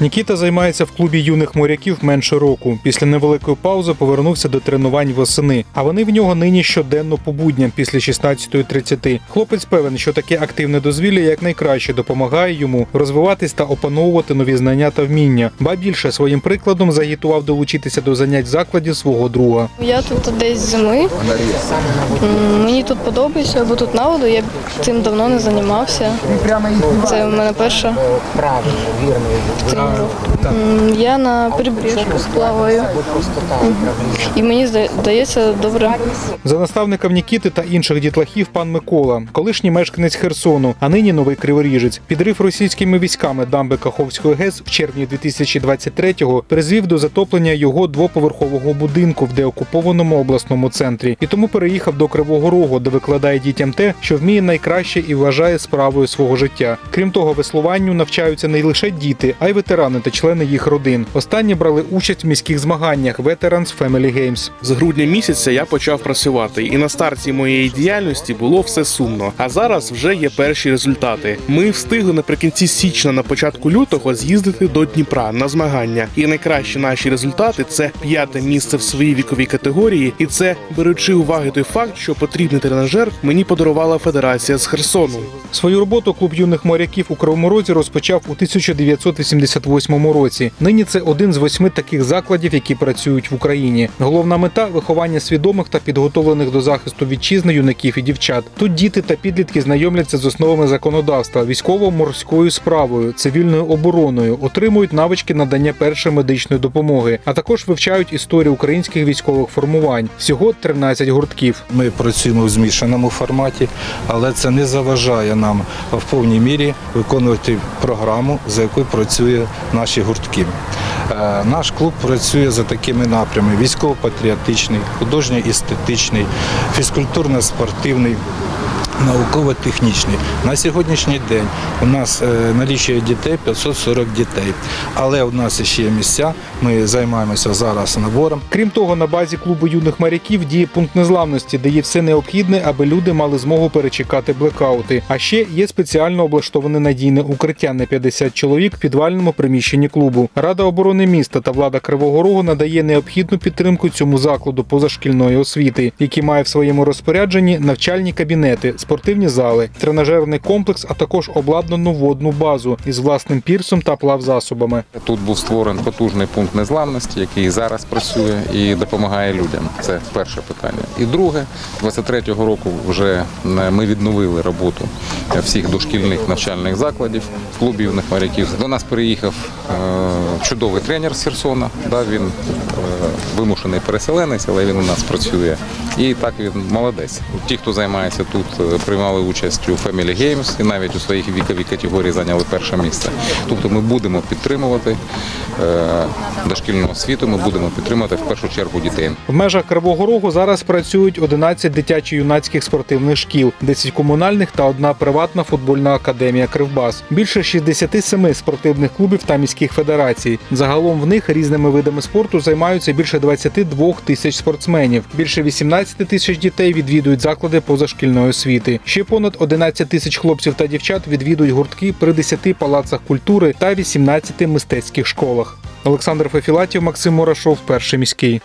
Нікіта займається в клубі юних моряків менше року. Після невеликої паузи повернувся до тренувань восени. А вони в нього нині щоденно по будням після 16.30. Хлопець певен, що таке активне дозвілля якнайкраще допомагає йому розвиватись та опановувати нові знання та вміння. Ба більше своїм прикладом загітував долучитися до занять в закладі свого друга. Я тут десь зими. Мені тут подобається, бо тут наводу, я цим давно не займався. Це в мене перша тренування. М, Я на перебіжку плаваю. І мені здається добре. За наставником Нікіти та інших дітлахів пан Микола, колишній мешканець Херсону, а нині новий криворіжець. Підрив російськими військами дамби Каховської ГЕС в червні 2023-го призвів до затоплення його двоповерхового будинку в деокупованому обласному центрі. І тому переїхав до Кривого Рогу, де викладає дітям те, що вміє найкраще і вважає справою свого життя. Крім того, веслуванню навчаються не лише діти, а й ветерани та члени їх родин. Останні брали участь в міських змаганнях Veterans Family Games. З грудня місяця я почав працювати, і на старті моєї діяльності було все сумно. А зараз вже є перші результати. Ми встигли наприкінці січня, на початку лютого, з'їздити до Дніпра на змагання. І найкращі наші результати це п'яте місце в своїй віковій категорії, і це беручи уваги той факт, що потрібний тренажер мені подарувала федерація з Херсону. Свою роботу клуб юних моряків у Кривому Розі розпочав у 1988 році. Нині це один з восьми таких закладів, які працюють в Україні. Головна мета виховання свідомих та підготовлених до захисту вітчизни юнаків і дівчат. Тут діти та підлітки знайомляться з основами законодавства, військово-морською справою, цивільною обороною, отримують навички надання першої медичної допомоги, а також вивчають історію українських військових формувань. Всього 13 гуртків. Ми працюємо в змішаному форматі, але це не заважає нам в повній мірі виконувати програму, за якою працює наші гуртки. Е, Наш клуб працює за такими напрямами: військово-патріотичний, художньо-естетичний, фізкультурно-спортивний. Науково-технічний. На сьогоднішній день у нас е, налічує дітей 540 дітей. Але у нас ще є місця. Ми займаємося зараз набором. Крім того, на базі клубу юних моряків діє пункт незламності, де є все необхідне, аби люди мали змогу перечекати блекаути. А ще є спеціально облаштоване надійне укриття на 50 чоловік в підвальному приміщенні клубу. Рада оборони міста та влада Кривого Рогу надає необхідну підтримку цьому закладу позашкільної освіти, який має в своєму розпорядженні навчальні кабінети, спортивні зали, тренажерний комплекс, а також обладнану водну базу із власним пірсом та плавзасобами. Тут був створений потужний пункт незламності, який зараз працює і допомагає людям. Це перше питання. І друге, 23-го року вже е, ми відновили роботу всіх дошкільних навчальних закладів, клубів моряків. До нас приїхав е, чудовий тренер з Херсона. Він е, вимушений переселенець, але він у нас працює. І так він молодець. Ті, хто займається тут, е, приймали участь у Family Games і навіть у своїх віковій категорії зайняли перше місце. Тобто ми будемо підтримувати е, дошкільну освіту, ми будемо підтримувати в першу чергу дітей. В межах Кривого Рогу зараз працюють 11 дитячо-юнацьких спортивних шкіл, 10 комунальних та одна приватна футбольна академія Кривбас. Більше 67 спортивних клубів та міських федерацій. Загалом в них різними видами спорту займаються більше 22 тисяч спортсменів. Більше 18 тисяч дітей відвідують заклади позашкільної освіти. Ще понад 11 тисяч хлопців та дівчат відвідують гуртки при 10 палацах культури та 18 мистецьких школах. Олександр Фефілатів, Максим Мурашов, перший міський.